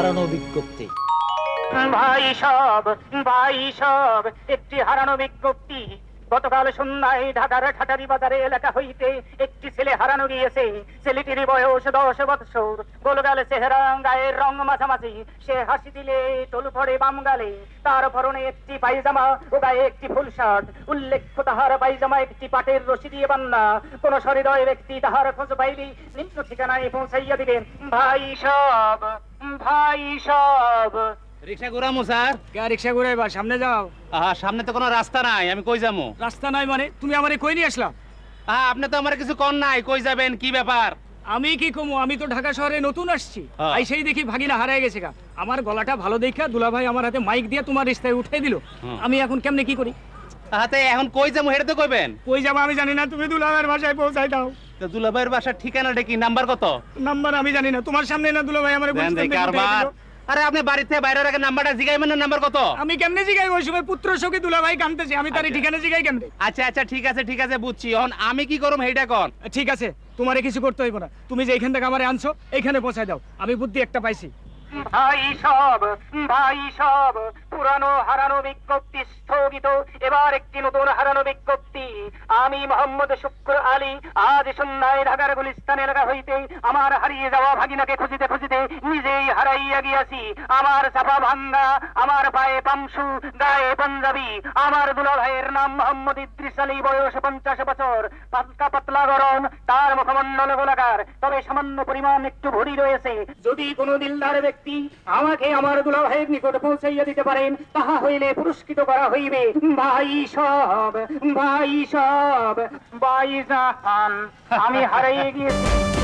হারানো বিজ্ঞপ্তি ভাই সব ভাই সব, একটি হারানো বিজ্ঞপ্তি গতকাল সন্ধ্যায় ঢাকার ঠাটারি বাজারে এলাকা হইতে একটি ছেলে হারানো গিয়েছে। ছেলেটির বয়স দশ বৎসর। গোলগাল চেহারা, গায়ের রং মাঝামাঝি। সে হাসি দিলে টলু পড়ে বাম গালে। তার পরনে একটি পায়জামা ও গায়ে একটি ফুল শার্ট। উল্লেখ্য, তাহার পায়জামা একটি পাটের রশি দিয়ে বান্না। কোন সহৃদয় ব্যক্তি তাহার খোঁজ পাইলি নিম্ন ঠিকানায় পৌঁছাইয়া দিবেন। ভাই সব ভাই সব। রিক্সা ঘুরামো স্যার। কে রিক্সা সামনে যাও। আহা সামনে তো কোনো রাস্তা নাই আমি কই যাব রাস্তা নাই মানে? তুমি আমারে কই নিয়ে আসলা? আহা আপনি তো আমার কিছু কর নাই কই যাবেন কি ব্যাপার? আমি কি কমু? আমি তো ঢাকা শহরে নতুন আসছি। হ্যাঁ। আইসেই দেখি ভাগিনা হারায় গেছে গা। আমার গলাটা ভালো দেখা দুলাভাই আমার হাতে মাইক দিয়ে তোমার রিস্তায় উঠাই দিল। আমি এখন কেমনে কি করি? হাতে এখন কই যাব হেঁটে তো কইবেন। কই যাব আমি জানি না। তুমি দুলাভাইয়ের ভাষায় পৌঁছাই দাও। দুলাভাইয়ের বাসার ঠিকানাটা কি? নাম্বার কত? নাম্বার আমি জানি না। তোমার সামনে না দুলাভাই আমার কারবার আরে আপনি বাড়িতে বাইরের আগে নাম্বারটা জিগাইবেন না নাম্বার কত? আমি কেমনে জিগাই ওই সময় পুত্র সখী দুলাভাই কানতেছে। আমি তার আচ্ছা। ঠিকানা জিগাই কেমনে? আচ্ছা আচ্ছা ঠিক আছে ঠিক আছে বুঝছি। এখন আমি কি করব হেইটা কন? ঠিক আছে তোমারে কিছু করতে হইব না। তুমি যে এখান থেকে আমারে আনছো এখানে পৌঁছাই দাও। আমি বুদ্ধি একটা পাইছি। ভাই সব ভাই সব পুরানো হারানো বিজ্ঞপ্তি স্থগিত। এবার একটি নতুন হারানো বিজ্ঞপ্তি। আমি মোহাম্মদ শুক্র আলী, আজ সন্ধ্যায় ঢাকার গুলিস্তান এলাকা হইতে আমার হারিয়ে যাওয়া ভাগিনাকে খুঁজিতে খুঁজিতে নিজেই হারাইয়া গিয়াছি। আমার চাপা ভাঙ্গা, আমার পায়ে পামসু গায়ে পাঞ্জাবি, আমার দুলা ভাইয়ের নাম মোহাম্মদ ইদ্রিস আলী, বয়স পঞ্চাশ বছর। পাতলা পাতলা গরম, তার মুখমণ্ডল গোলাকার তবে সামান্য পরিমাণ একটু ভরি রয়েছে। যদি কোনো দিলদার ব্যক্তি আমাকে আমার দুলা ভাইয়ের নিকট পৌঁছাইয়া দিতে পারেন, তাহা হইলে পুরস্কৃত করা হইবে। ভাই সব ভাই সব, ভাই জাহান, আমি হারাইয়ে গিয়েছি।